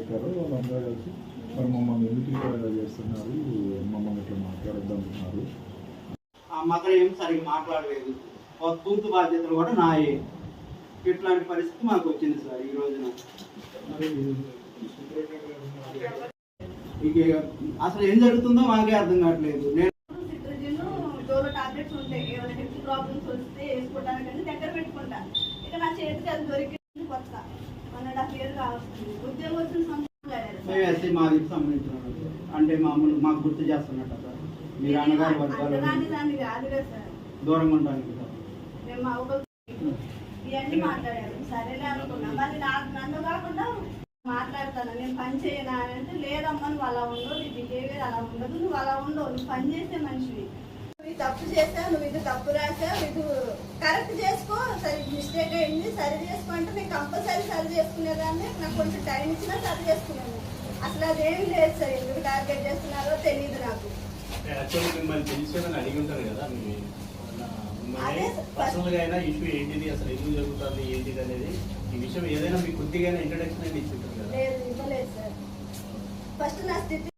చేశారో వాళ్ళందరూ కలిసి మరి మమ్మల్ని ఎందుకు ఇలా చేస్తున్నారు? మమ్మల్ని ఇట్లా మాట్లాడద్దంటున్నారు. మాత్రం ఏం సరిగ్గా మాట్లాడలేదు. తూతు బాధ్యతలు కూడా నాయే. ఇట్లాంటి పరిస్థితి మాకు వచ్చింది సార్ ఈ రోజున. ఇక అసలు ఏం జరుగుతుందో మాకే అర్థం కావట్లేదు. నేను ఏమైనా హెల్త్ ప్రాబ్లమ్స్ వస్తే వేసుకోవడానికి దగ్గర పెట్టుకుంటా ఇక నా చేతికి అది దొరికి మేము ఎస్సీ మాదికి సంబంధించిన. అంటే మామూలు మాకు గుర్తు చేస్తున్నట్ట సార్. మీరు అన్నగారి వర్గాలు దూరంగా ఉండడానికి సార్ ఇవన్నీ మాట్లాడారు. సరేలే అనుకున్నా. మళ్ళీ నాకు నన్ను కాకుండా మాట్లాడతాను. నేను పని చేయనా అని అంటే లేదమ్మా నువ్వు అలా ఉండవు. నీ బిహేవియర్ అలా ఉండదు. నువ్వు అలా ఉండవు. నువ్వు పని చేసే మనిషివి. నువ్వు తప్పు చేసావు నువ్వు ఇది తప్పు రాసావు ఇది కరెక్ట్ చేసుకో. సరే మిస్టేక్ అయింది సరి చేసుకో అంటే నేను కంపల్సరీ సరి చేసుకునేదాన్ని. నాకు కొంచెం టైం ఇచ్చినా సరి చేసుకునేది అసలు అదేం లేదు సార్ ఎందుకు టార్గెట్ చేస్తున్నారో తెలియదు నాకు. యాక్చువల్లీ మిమ్మల్ని తెలిసేదని అడిగి ఉంటారు కదా మీ అదే మిమ్మల్ని పర్సనల్గా అయినా ఇష్యూ ఏంటిది అసలు ఎందుకు జరుగుతుంది ఏంటిది అనేది ఈ విషయం ఏదైనా మీకు కొద్దిగా ఇంట్రడక్షన్ అనేది ఇచ్చి ఉంటారు కదా. లేదు ఇవ్వలేదు సార్. ఫస్ట్ నా స్థితి